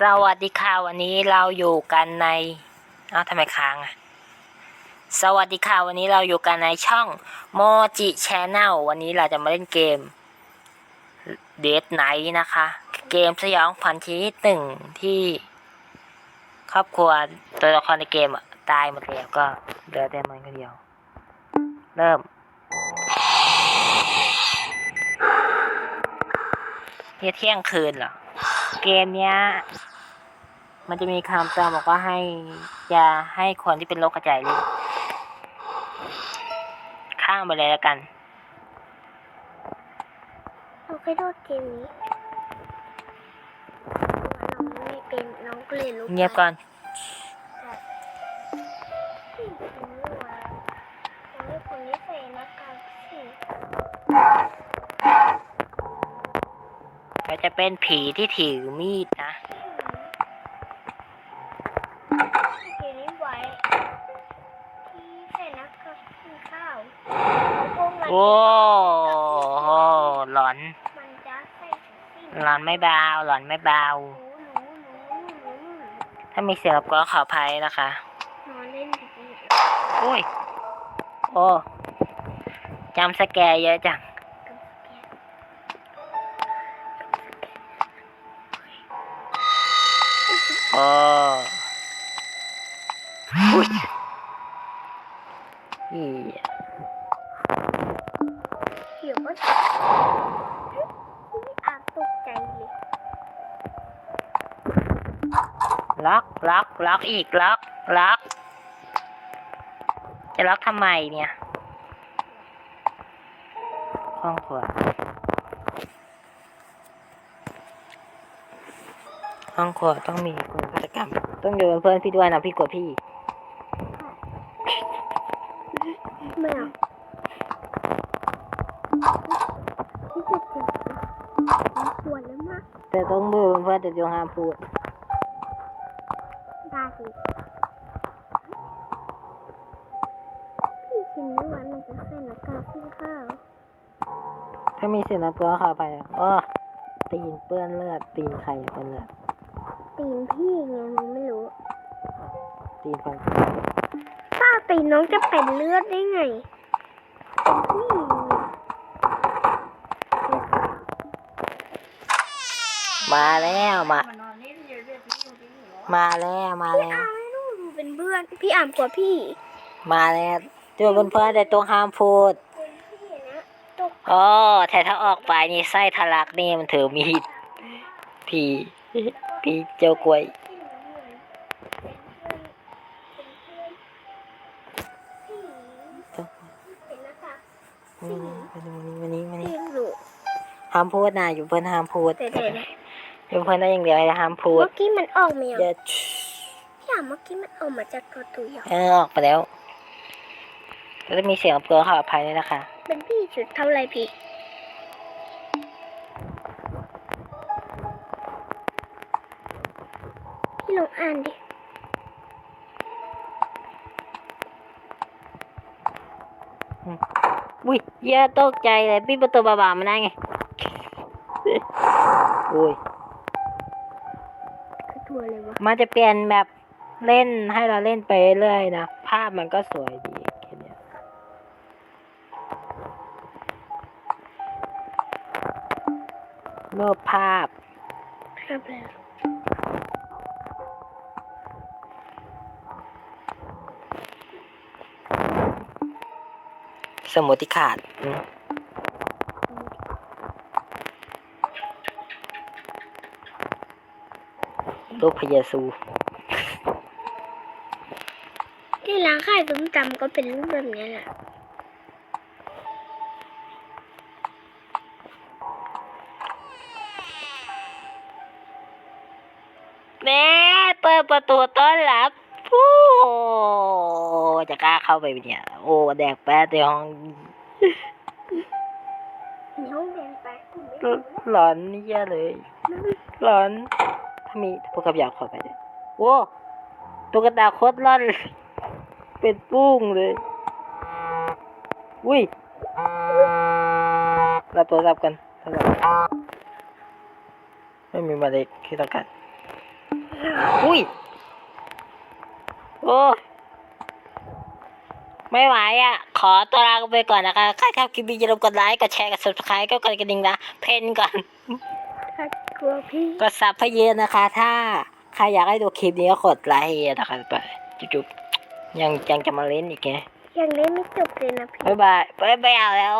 สวัสดีค่ะวันนี้เราอยู่กันในเอ้าทำไมค้างอะสวัสดีค่ะวันนี้เราอยู่กันในช่องโมจิชแนลวันนี้เราจะมาเล่นเกมเดทไนท์นะคะ เกมสยองขวัญชนิดหนึ่งที่ ครอบครัวตัวละครในเกมอะตายหมดแล้วก็เหลือแต่มันคนเดียว เริ่มเฮียเที่ยงคืนเหรอ เกมเนี้ย มันจะมีคำเตือนบอกว่าให้อย่าให้คนที่เป็นโรคกระจายเล่นข้ามไปเลยแล้วกัน เราเคยโดดเกมนี้น้องไม่เป็นน้องก็เลยลุกเงียบก่อนพี่คนนี้มาน้องคนนี้ใส่หน้ากากสิ เราจะเป็นผีที่ถือมีดนะเกมนี้ไว้ที่ใส่หน้ากากกินข้าวพวกมันโอ้โหหลอนมันจะใส่สิ่งหลอนไม่เบาหลอนไม่เบาหนูหนูหนูหนูหนูหนูถ้ามีเสียงรบกวนขออภัยนะคะนอนเล่นอยู่นี่อุ้ย โอ้จำสแกร์เยอะจัง ล็อกล็อกล็อกอีกล็อกล็อก จะล็อกทำไมเนี่ยห้องครัวห้องครัวต้องมีคนฆาตกรรม ต้องอยู่เป็นเพื่อนพี่ด้วยนะพี่กดพี่ไม่เอาที่แมากแต่ต้องมือเป็นเพื่อนแต่ยังห้ามพูด พี่คิดว่ามันจะใส่หน้ากากกินข้าวถ้ามีเสียงรบกวนขอไปอ้อตีนเปื้อนเลือด ตีนใครเปื้อนเลือด ตีนพี่ไงมันไม่รู้ ตีนฟันป้าตีนน้องจะเป็นเลือดได้ไงเป็นพี่ไงมาแล้วมา มาแล้วมาพี่แล้ว อามไม่รู้ดูเป็นเพื่อน พี่อามกว่าพี่มาแล้วเจอเพื่อนๆแต่ตัวห้ามพูดเป็นพี่นะตกอ๋อแต่ถ้าออกไปนี่ไส้ทะลักนี่มันถือมีดผีผีเจ้ากล้วยพี่เหมือนเป็นเพื่อนเป็นเพื่อนพี่เป็นหน้ากากวันนี้วันนี้วันนี้พี่รู้ห้ามพูดนะอยู่เพื่อนห้ามพูด แต่เดี๋ย วนะอยู่เพื่อนได้อย่างเดียวอย่าห้ามพูดเมื่อกี้มันออกมายังอย่าพี่อามเมื่อกี้มันออกมาจากตัวตุยอะเออออกไปแล้วก็จะมีเสียงรบกวนขออภัยด้วยนะคะ เป็นพี่ชุดเท่าไรพี่พี่ลองอ่านดิอุ้ยเหี้ยอะตกใจเลยปิดประตูบาๆมาได้ไง อุ้ย คือตัวเลยวะ มันจะเปลี่ยนแบบเล่นให้เราเล่นไปเรื่อยนะ ภาพมันก็สวยดีแค่เนี้ยรูปภาพภาพแล้วสมุดที่ขาด อืมรูปพระเยซูที่ร้านขายส้มตำก็เป็นรูปแบบนี้แหละแม่เปิดประตูต้อนรับผู้จะกล้าเข้าไปไหมเนี่ย โอ้แดกแป๊ดในห้องในห้องเรียนไปกูไม่รู้นะหลอนนี่แย่เลยหลอนถ้า มีพวกกับอยากเข้าไปเลยโว้ตุ๊กตาโคตรล่อนเป็นปุ้งเลย อุ้ยรับโทรศัพท์กันไม่มีมาเลขที่ต้องการอุ้ย โอ้ไม่ไหวอะ ขอตัวลาไปก่อนนะคะใครชอบคลิปนี้อย่าลืมกดไลค์ กดแชร์ กด subscribe ก็กดกระดิ่งนะ เพนก่อน กลัวพี่กดซับให้เยอะนะคะ ถ้าใครอยากให้ดูคลิปนี้ก็กดไลค์ให้เยอะนะคะไปจุ๊บๆยังยังจะมาเล่นอีกไงยังเล่นไม่จบเลยนะพี่ บ๊ายบาย บ๊ายบายเอาแล้ว